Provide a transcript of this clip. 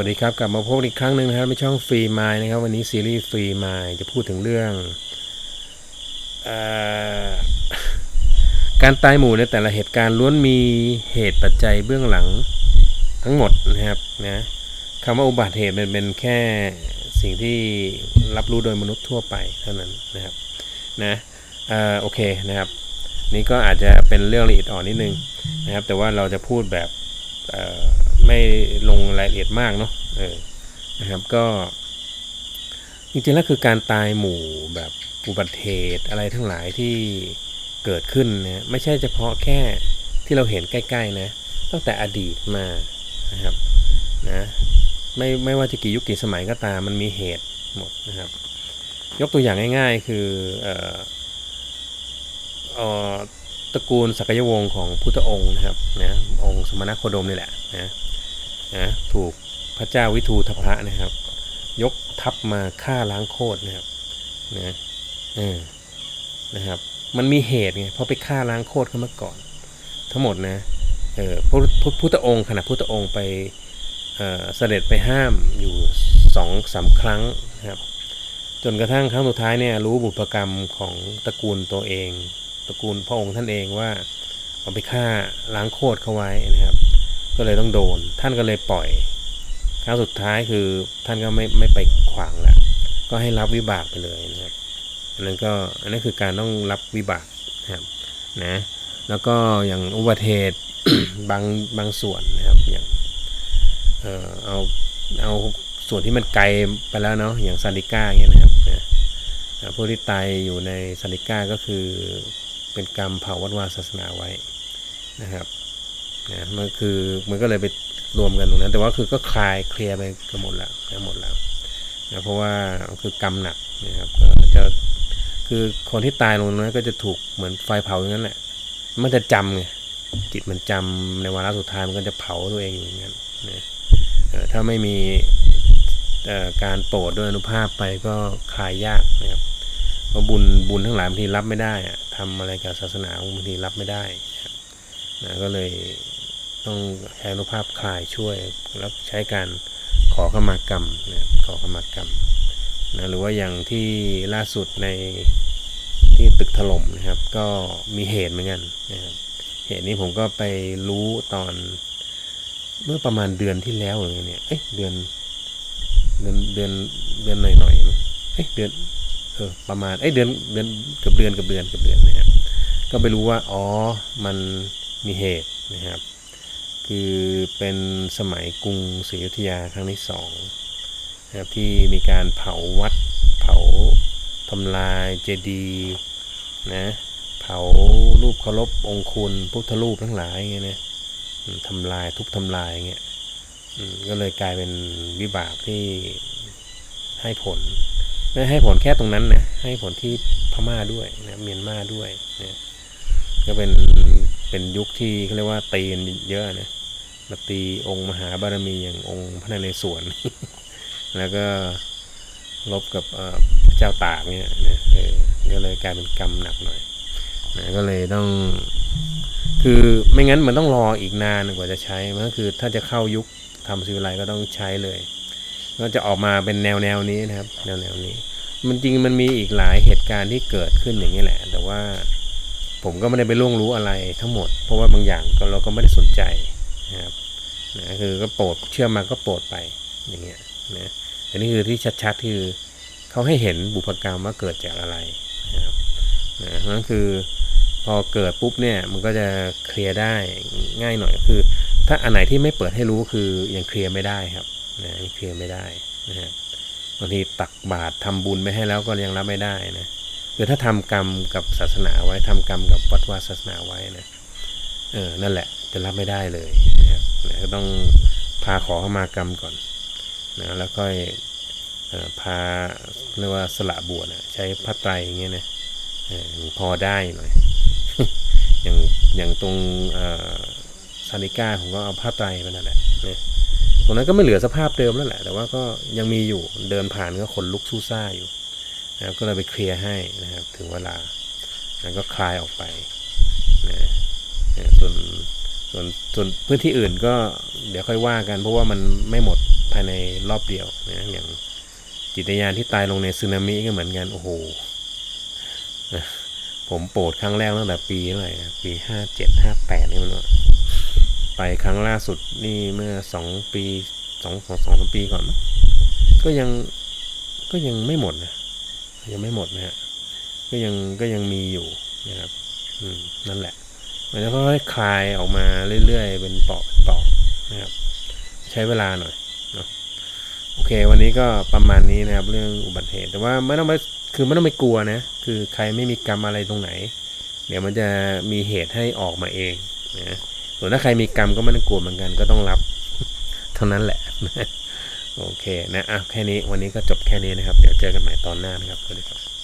วัสดีครับกลับมาพบอีกครั้งหนึ่งนะครับในช่องฟรีมายนะครับ วันนี้ซีรีส์ฟรีมายจะพูดถึงเรื่องอการตายหมู่ในแต่ละเหตุการณ์ล้วนมีเหตุปัจจัยเบื้องหลังทั้งหมดนะครับนะคำว่าอุบัติเหตุมันเป็นแค่สิ่งที่รับรู้โดยมนุษย์ทั่วไปเท่านั้นนะครับนะออโอเคนะครับ นี่ก็อาจจะเป็นเรื่องละเอียดอ่อนนิดนึงนะครับ แต่ว่าเราจะพูดแบบ ไม่ลงรายละเอียดมากเนาะเออนะครับก็ จริงๆแล้วคือการตายหมู่แบบอุบัติเหตุอะไรทั้งหลายที่เกิดขึ้นนะไม่ใช่เฉพาะแค่ที่เราเห็นใกล้ๆนะตั้งแต่อดีตมานะครับนะไม่ไม่ว่าจะกี่ยุคกี่สมัยก็ตามมันมีเหตุหมดนะครับ ยกตัวอย่างง่าย ๆ คือเอ่อเอ่อตระกูลสักยวงศ์ของพุทธองค์นะครับนะองค์สมณโคดมนี่แหละนะ นะถูกพระเจ้าวิทูธพระนะครับ ยกทัพมาฆ่าล้างโคตรนะครับนะเออนะครับ มันมีเหตุไงเพราะไปฆ่าล้างโคตรเขามาก่อน ทั้งหมดนะเออพระพุทธพุทธองค์ขณะพุทธองค์ไปเเสด็จไปห้ามอยู่สองสามครั้งนะครับ จนกระทั่งครั้งสุดท้ายเนี่ยรู้บุพกรรมของตระกูลตัวเอง ตระกูลพระองค์ท่านเองว่าเอาไปฆ่าล้างโคตรเขาไว้นะครับ ก็เลยต้องโดน ท่านก็เลยปล่อย ครั้งสุดท้ายคือท่านก็ไม่ไม่ไปขวางแล้วก็ให้รับวิบากไปเลยนะครับ อันนั้นก็อันนั้นคือการต้องรับวิบากนะครับนะแล้วก็อย่างอุบัติเหตุบางบางส่วนนะครับอย่างเออเอาเอาส่วนที่มันไกลไปแล้วเนาะอย่างซาดิก้าเงี้ยนะครับนะผู้ที่ตายอยู่ในสันติก้าก็คือเป็นกรรมเผาวัดวาศาสนาไว้นะครับ นะมันคือมันก็เลยไปรวมกันตรงนั้น แต่ว่าคือก็คลายเคลียร์ไปก็หมดแล้วนะหมดแล้วนะเพราะว่าคือกรรมหนักนะครับก็จะคือคนที่ตายลงนั้นก็จะถูกเหมือนไฟเผาอย่างนั้นแหละมันจะจำไงจิตมันจำในวาระสุดท้ายมันก็จะเผาตัวเองอย่างนั้นนะถ้าไม่มีการโปรดด้วยอนุภาพไปก็คลายยากนะครับเพราะบุญบุญทั้งหลายบางทีรับไม่ได้อะทำอะไรกับศาสนาบางทีรับไม่ได้นะก็เลย ต้องใช้อนุภาพคลายช่วย แล้วใช้การขอขมากรรมนะขอขมากรรมนะหรือว่าอย่างที่ล่าสุดในที่ตึกถล่มนะครับ ก็มีเหตุเหมือนกันนะครับเหตุนี้ผมก็ไปรู้ตอนเมื่อประมาณเดือนที่แล้วหรือไงเนี่ยเอ้ยเดือนเดือนเดือนเดือนหน่อยหน่อยมั้งเอ้ยเดือนเออประมาณเอ้ยเดือนเดือนเกือบเดือนเกือบเดือนเกือบเดือนนะครับก็ไปรู้ว่าอ๋อมันมีเหตุนะครับ คือเป็นสมัยกรุงศรีอยุธยาครั้งที่สองนะครับที่มีการเผาวัดเผาทำลายเจดีย์นะเผารูปเคารพองคุณพุทธรูปทั้งหลายอย่างเงี้ยนะทำลายทุบทำลายอย่างเงี้ยก็เลยกลายเป็นวิบากที่ให้ผลไม่ให้ผลแค่ตรงนั้นนะให้ผลที่พม่าด้วยนะเมียนมาด้วยนะก็เป็นเป็นยุคที่เขาเรียกว่าตีกันเยอะนะ มาตีองค์มหาบารมีอย่างองค์พระนเรศวรแล้วก็ลบกับเจ้าตากเนี่ยนะเออก็เลยกลายเป็นกรรมหนักหน่อยนะก็เลยต้อง คือไม่งั้นมันต้องรออีกนานกว่าจะใช้มันก็คือถ้าจะเข้ายุคทำซีวิไลก็ต้องใช้เลย ก็จะออกมาเป็นแนวแนวนี้นะครับ แนวแนวนี้ มันจริงมันมีอีกหลายเหตุการณ์ที่เกิดขึ้นอย่างนี้แหละ แต่ว่าผมก็ไม่ได้ไปล่วงรู้อะไรทั้งหมด เพราะว่าบางอย่างก็เราก็ไม่ได้สนใจ นะครับนะคือก็โปรดเชื่อมาก็โปรดไปอย่างเงี้ยนะอันนี้คือที่ชัดๆคือเขาให้เห็นบุพกรรมว่าเกิดจากอะไรนะครับนะนั่นคือพอเกิดปุ๊บเนี่ยมันก็จะเคลียร์ได้ง่ายหน่อยคือ ถ้าอันไหนที่ไม่เปิดให้รู้คือยังเคลียร์ไม่ได้ครับนะยังเคลียร์ไม่ได้นะฮะบางทีตักบาตรทำบุญไปให้แล้วก็ยังรับไม่ได้นะคือถ้าทำกรรมกับศาสนาไว้ทำกรรมกับวัดวาศาสนาไว้นะเออนั่นแหละ จะรับไม่ได้เลยนะครับก็ต้องพาขอเข้ามากรรมก่อนนะแล้วก็เอ่อพาเรียกว่าสละบวชนะใช้พระไตรอย่างเงี้ยนะพอได้หน่อย อย่างอย่างตรงซานิก้าผมก็เอาผ้าไตรไปนั่นแหละเนี่ยตรงนั้นก็ไม่เหลือสภาพเดิมแล้วแหละ แต่ว่าก็ยังมีอยู่เดินผ่านก็ขนลุกสู้ซ่าอยู่นะครับก็เลยไปเคลียร์ให้นะครับ ถึงเวลาแล้วก็คลายออกไปนะส่วน ส่วนส่วนพื้นที่อื่นก็เดี๋ยวค่อยว่ากันเพราะว่ามันไม่หมดภายในรอบเดียวนะอย่างจิตยานที่ตายลงในสึนามิก็เหมือนกันโอ้โหผมโปรดครั้งแรกตั้งแต่ปีเท่าไหร่ปีห้าเจ็ดห้าแปดนี่มันไปครั้งล่าสุดนี่เมื่อสองปีสองสองสองสามปีก่อน ก็ยังก็ยังไม่หมดนะยังไม่หมดนะฮะก็ยังก็ยังมีอยู่นะครับ อืมนั่นแหละ มันจะค่อยๆคลายออกมาเรื่อยๆ เป็นเปาะเป็นเปาะนะครับ ใช้เวลาหน่อยเนาะโอเค วันนี้ก็ประมาณนี้นะครับ เรื่องอุบัติเหตุ แต่ว่าไม่ต้องไปคือไม่ต้องไปกลัวนะ คือใครไม่มีกรรมอะไรตรงไหน เดี๋ยวมันจะมีเหตุให้ออกมาเองนะส่วนถ้าใครมีกรรมก็ไม่ต้องกลัวเหมือนกันก็ต้องรับ เท่านั้นแหละโอเคนะอะแค่นี้วันนี้ก็จบแค่นี้นะครับ เดี๋ยวเจอกันใหม่ตอนหน้านะครับสวัสดีครับ